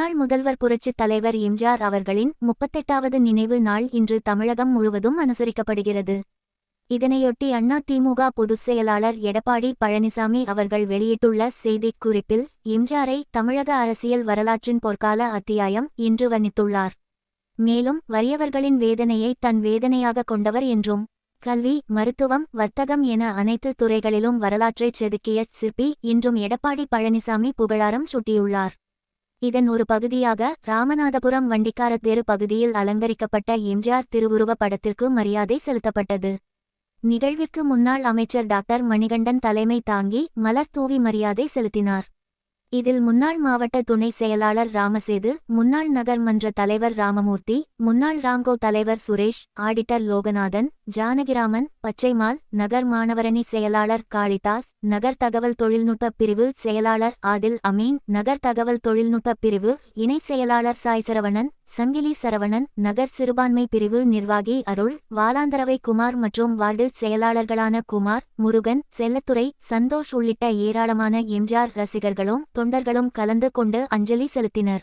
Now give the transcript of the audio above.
முன்னாள் முதல்வர் புரட்சித் தலைவர் எம்ஜிஆர் அவர்களின் முப்பத்தெட்டாவது நினைவு நாள் இன்று தமிழகம் முழுவதும் அனுசரிக்கப்படுகிறது. இதனையொட்டி அண்ணா திமுக பொதுச் செயலாளர் எடப்பாடி பழனிசாமி அவர்கள் வெளியிட்டுள்ள செய்திக் குறிப்பில் எம்ஜிஆரை தமிழக அரசியல் வரலாற்றின் பொற்கால அத்தியாயம் என்று வர்ணித்துள்ளார். மேலும் வறியவர்களின் வேதனையை தன் வேதனையாக கொண்டவர் என்றும் கல்வி மருத்துவம் வர்த்தகம் என அனைத்து துறைகளிலும் வரலாற்றைச் செதுக்கிய சிற்பி இன்றும் எடப்பாடி பழனிசாமி புகழாரம் சூட்டியுள்ளார். இதன் ஒரு பகுதியாக ராமநாதபுரம் வண்டிக்கார தெரு பகுதியில் அலங்கரிக்கப்பட்ட எம்ஜிஆர் திருவுருவப் படத்திற்கு மரியாதை செலுத்தப்பட்டது. நிகழ்விற்கு முன்னாள் அமைச்சர் டாக்டர் மணிகண்டன் தலைமை தாங்கி மலர் தூவி மரியாதை செலுத்தினார். இதில் முன்னாள் மாவட்ட துணை செயலாளர் ராமசேது முன்னாள் நகர்மன்ற தலைவர் ராமமூர்த்தி முன்னாள் ராங்கோ தலைவர் சுரேஷ் ஆடிட்டர் லோகநாதன் ஜானகிராமன் பச்சைமால் நகர் மாணவரணி செயலாளர் காளிதாஸ் நகர் தகவல் தொழில்நுட்ப பிரிவு செயலாளர் ஆதில் அமீன் நகர் தகவல் தொழில்நுட்ப பிரிவு இணை செயலாளர் சாய் சரவணன் சங்கிலி சரவணன் நகர் சிறுபான்மை பிரிவு நிர்வாகி அருள் வாலாந்தரவை குமார் மற்றும் வார்டு செயலாளர்களான குமார் முருகன் செல்லத்துறை சந்தோஷ் உள்ளிட்ட ஏராளமான எம்ஜிஆர் ரசிகர்களும் தொண்டர்களும் கலந்து கொண்டு அஞ்சலி செலுத்தினர்.